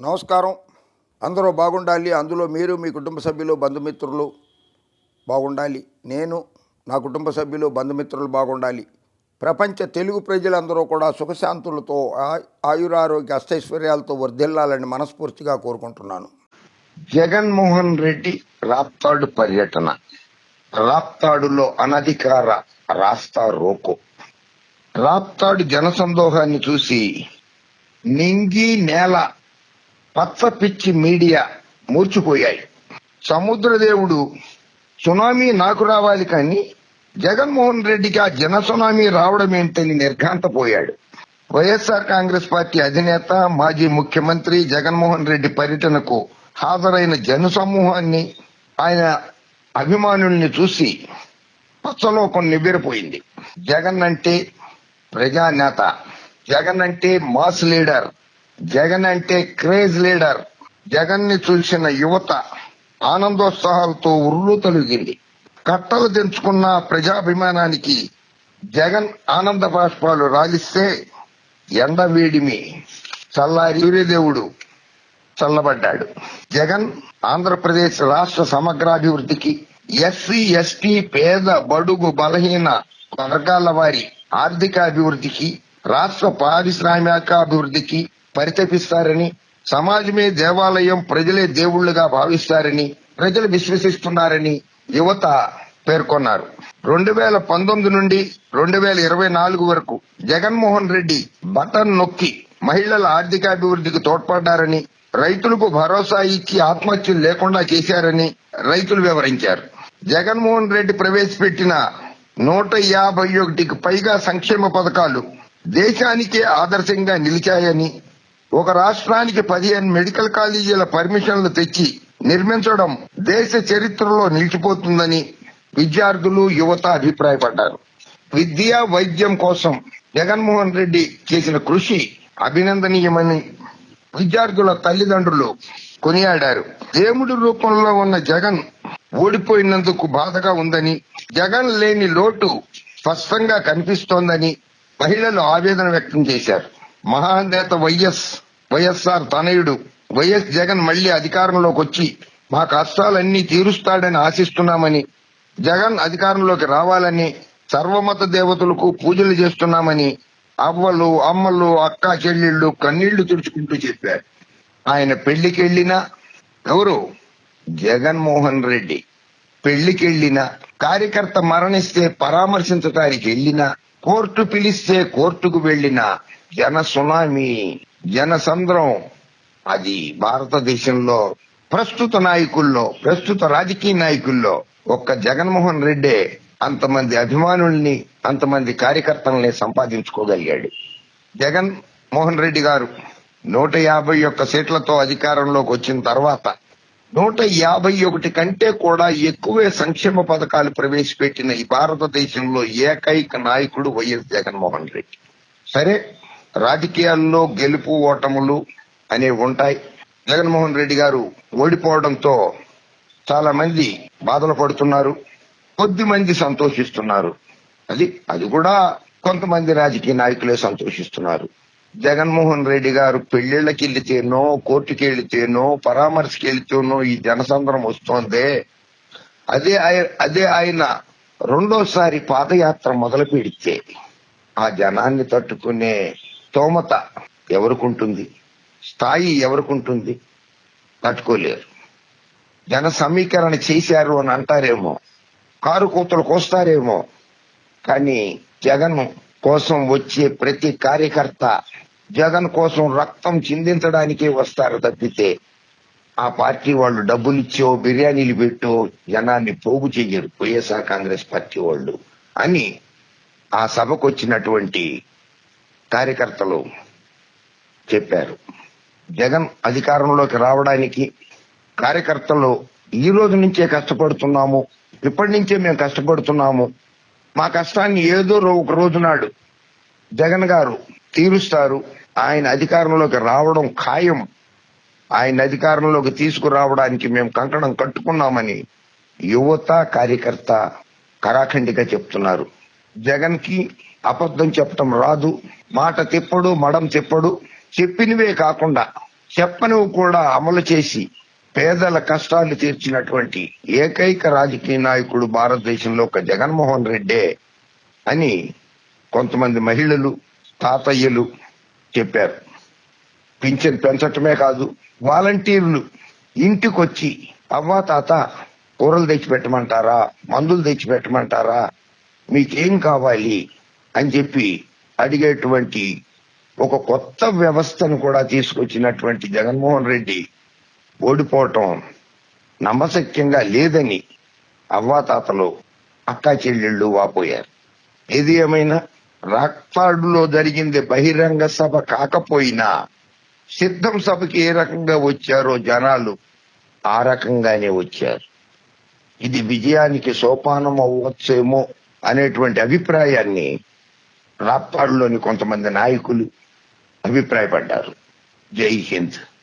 నమస్కారం. అందరూ బాగుండాలి. అందులో మీరు మీ కుటుంబ సభ్యులు బంధుమిత్రులు బాగుండాలి. నేను నా కుటుంబ సభ్యులు బంధుమిత్రులు బాగుండాలి. ప్రపంచ తెలుగు ప్రజలందరూ కూడా సుఖశాంతులతో ఆయురారోగ్య అష్టైశ్వర్యాలతో వర్ధిల్లాలని మనస్ఫూర్తిగా కోరుకుంటున్నాను. జగన్మోహన్ రెడ్డి రాప్తాడు పర్యటన. రాప్తాడులో అనధికార రాస్తా రోకో. రాప్తాడు జనసందోహాన్ని చూసి నింగి నేల పచ్చ పిచ్చి మీడియా మూర్చిపోయాయి. సముద్రదేవుడు సునామీ నాకు రావాలి కానీ జగన్మోహన్ రెడ్డికి ఆ జన సునామీ రావడం ఏంటని నిర్ఘాంతపోయాడు. వైఎస్ఆర్ కాంగ్రెస్ పార్టీ అధినేత మాజీ ముఖ్యమంత్రి జగన్మోహన్ రెడ్డి పర్యటనకు హాజరైన జన సమూహాన్ని ఆయన అభిమానుల్ని చూసి పచ్చలోకం నివ్వెరపోయింది. జగన్ అంటే ప్రజానేత. జగన్ అంటే మాస్ లీడర్. జగన్ అంటే క్రేజ్ లీడర్. జగన్ని చూసిన యువత ఆనందోత్సాహాలతో ఉర్రు తొలగింది. కట్టలు తెంచుకున్న ప్రజాభిమానానికి జగన్ ఆనంద బాష్పాలు రాలిస్తే ఎండ వేడిమి. చల్లారి సూర్యదేవుడు చల్లబడ్డాడు. జగన్ ఆంధ్రప్రదేశ్ రాష్ట్ర సమగ్రాభివృద్ధికి ఎస్సీ ఎస్టీ పేద బడుగు బలహీన వర్గాల వారి ఆర్థిక అభివృద్ధికి రాష్ట్ర పారిశ్రామిక అభివృద్ధికి పరితపిస్తారని సమాజమే దేవాలయం ప్రజలే దేవుళ్ళుగా భావిస్తారని ప్రజలు విశ్వసిస్తున్నారని యువత పేర్కొన్నారు. రెండు వేల పంతొమ్మిది నుండి రెండు వేల ఇరవై నాలుగు వరకు జగన్మోహన్ రెడ్డి బటన్ నొక్కి మహిళల ఆర్థికాభివృద్ధికి తోడ్పడ్డారని రైతులకు భరోసా ఇచ్చి ఆత్మహత్యలు లేకుండా చేశారని రైతులు వివరించారు. జగన్మోహన్ రెడ్డి ప్రవేశపెట్టిన నూట యాభై ఒకటికి పైగా సంక్షేమ పథకాలు దేశానికే ఆదర్శంగా నిలిచాయని ఒక రాష్ట్రానికి పదిహేను మెడికల్ కాలేజీల పర్మిషన్లు తెచ్చి నిర్మించడం దేశ చరిత్రలో నిలిచిపోతుందని విద్యార్థులు యువత అభిప్రాయపడ్డారు. విద్య వైద్యం కోసం జగన్మోహన్ రెడ్డి చేసిన కృషి అభినందనీయమని విద్యార్థుల తల్లిదండ్రులు కొనియాడారు. దేవుడి రూపంలో ఉన్న జగన్ ఓడిపోయినందుకు బాధగా ఉందని జగన్ లేని లోటు స్పష్టంగా కనిపిస్తోందని మహిళలు ఆవేదన వ్యక్తం చేశారు. మహానేత వైఎస్ వైఎస్ఆర్ తనయుడు వైఎస్ జగన్ మళ్ళీ అధికారంలోకి వచ్చి మా కష్టాలన్నీ తీరుస్తాడని ఆశిస్తున్నామని జగన్ అధికారంలోకి రావాలని సర్వమత దేవతలకు పూజలు చేస్తున్నామని అవ్వలు అమ్మలు అక్క చెల్లెళ్ళు కన్నీళ్ళు తుడుచుకుంటూ చెప్పారు. ఆయన పెళ్ళికి వెళ్ళినా ఎవరు జగన్మోహన్ రెడ్డి పెళ్ళికెళ్ళినా కార్యకర్త మరణిస్తే పరామర్శించడానికి వెళ్ళినా కోర్టు పిలిస్తే కోర్టుకు వెళ్ళిన జన సునామీ. జనసంద్రం. అది భారతదేశంలో ప్రస్తుత నాయకుల్లో ప్రస్తుత రాజకీయ నాయకుల్లో ఒక్క జగన్మోహన్ రెడ్డే అంతమంది అభిమానుల్ని అంతమంది కార్యకర్తల్ని సంపాదించుకోగలిగాడు. జగన్ మోహన్ రెడ్డి గారు నూట యాభై ఒక్క సీట్లతో అధికారంలోకి వచ్చిన తర్వాత నూట యాభై ఒకటి కంటే కూడా ఎక్కువే సంక్షేమ పథకాలు ప్రవేశపెట్టిన ఈ భారతదేశంలో ఏకైక నాయకుడు వైఎస్ జగన్మోహన్ రెడ్డి. సరే రాజకీయాల్లో గెలుపు ఓటములు అనేవి ఉంటాయి. జగన్మోహన్ రెడ్డి గారు ఓడిపోవడంతో చాలా మంది బాధలు పడుతున్నారు. కొద్ది మంది సంతోషిస్తున్నారు. అది అది కూడా కొంతమంది రాజకీయ నాయకులే సంతోషిస్తున్నారు. జగన్మోహన్ రెడ్డి గారు పెళ్ళిళ్ళకి వెళ్తేనో కోర్టుకి వెళ్తేనో పరామర్శకి వెళ్తేనో ఈ జనసంద్రం వస్తోందే. అదే ఆయ- అదే ఆయన రెండోసారి పాదయాత్ర మొదలు పెడితే ఆ జనాన్ని తట్టుకునే స్తోమత ఎవరికుంటుంది? స్థాయి ఎవరికుంటుంది? తట్టుకోలేరు జన సమీకరణ చేశారు అని అంటారేమో. కారు కూతలు కోస్తారేమో. కానీ జగన్ కోసం వచ్చే ప్రతి కార్యకర్త జగన్ కోసం రక్తం చిందించడానికే వస్తారు తప్పితే ఆ పార్టీ వాళ్ళు డబ్బులు ఇచ్చో బిర్యానీలు పెట్టో జనాన్ని పోగు చెయ్యరు. వైఎస్ఆర్ కాంగ్రెస్ పార్టీ వాళ్ళు అని ఆ సభకు వచ్చినటువంటి కార్యకర్తలు చెప్పారు. జగన్ అధికారంలోకి రావడానికి కార్యకర్తలు ఈ రోజు నుంచే కష్టపడుతున్నాము ఇప్పటి నుంచే మేము కష్టపడుతున్నాము. మా కష్టాన్ని ఏదో రో- ఒక రోజు నాడు జగన్ గారు తీరుస్తారు. ఆయన అధికారంలోకి రావడం ఖాయం. ఆయన అధికారంలోకి తీసుకురావడానికి మేము కంకణం కట్టుకున్నామని యువత కార్యకర్త కరాఖండిగా చెప్తున్నారు. జగన్కి అబద్ధం చెప్పటం రాదు. మాట తిప్పడు మడం తిప్పడు. చెప్పినవే కాకుండా చెప్పనివి కూడా అమలు చేసి పేదల కష్టాలు తీర్చినటువంటి ఏకైక రాజకీయ నాయకుడు భారతదేశంలో ఒక జగన్మోహన్ రెడ్డే అని కొంతమంది మహిళలు తాతయ్యలు చెప్పారు. పింఛన్ పెంచటమే కాదు వాలంటీర్లు ఇంటికొచ్చి అవ్వా తాత కూరలు తెచ్చిపెట్టమంటారా? మందులు తెచ్చిపెట్టమంటారా? మీకేం కావాలి? అని చెప్పి అడిగేటువంటి ఒక కొత్త వ్యవస్థను కూడా తీసుకొచ్చినటువంటి జగన్మోహన్ రెడ్డి ఓడిపోవటం నమ్మశక్యంగా లేదని అవ్వాతాతలు అక్కా చెల్లెళ్ళు వాపోయారు. ఏది ఏమైనా రాక్తాడులో జరిగింది బహిరంగ సభ కాకపోయినా సిద్ధం సభకి ఏ రకంగా వచ్చారో జనాలు ఆ రకంగానే వచ్చారు. ఇది విజయానికి సోపానం అవ్వచ్చేమో అనేటువంటి అభిప్రాయాన్ని రాప్పాడులోని కొంతమంది నాయకులు అభిప్రాయపడ్డారు. జై హింద్.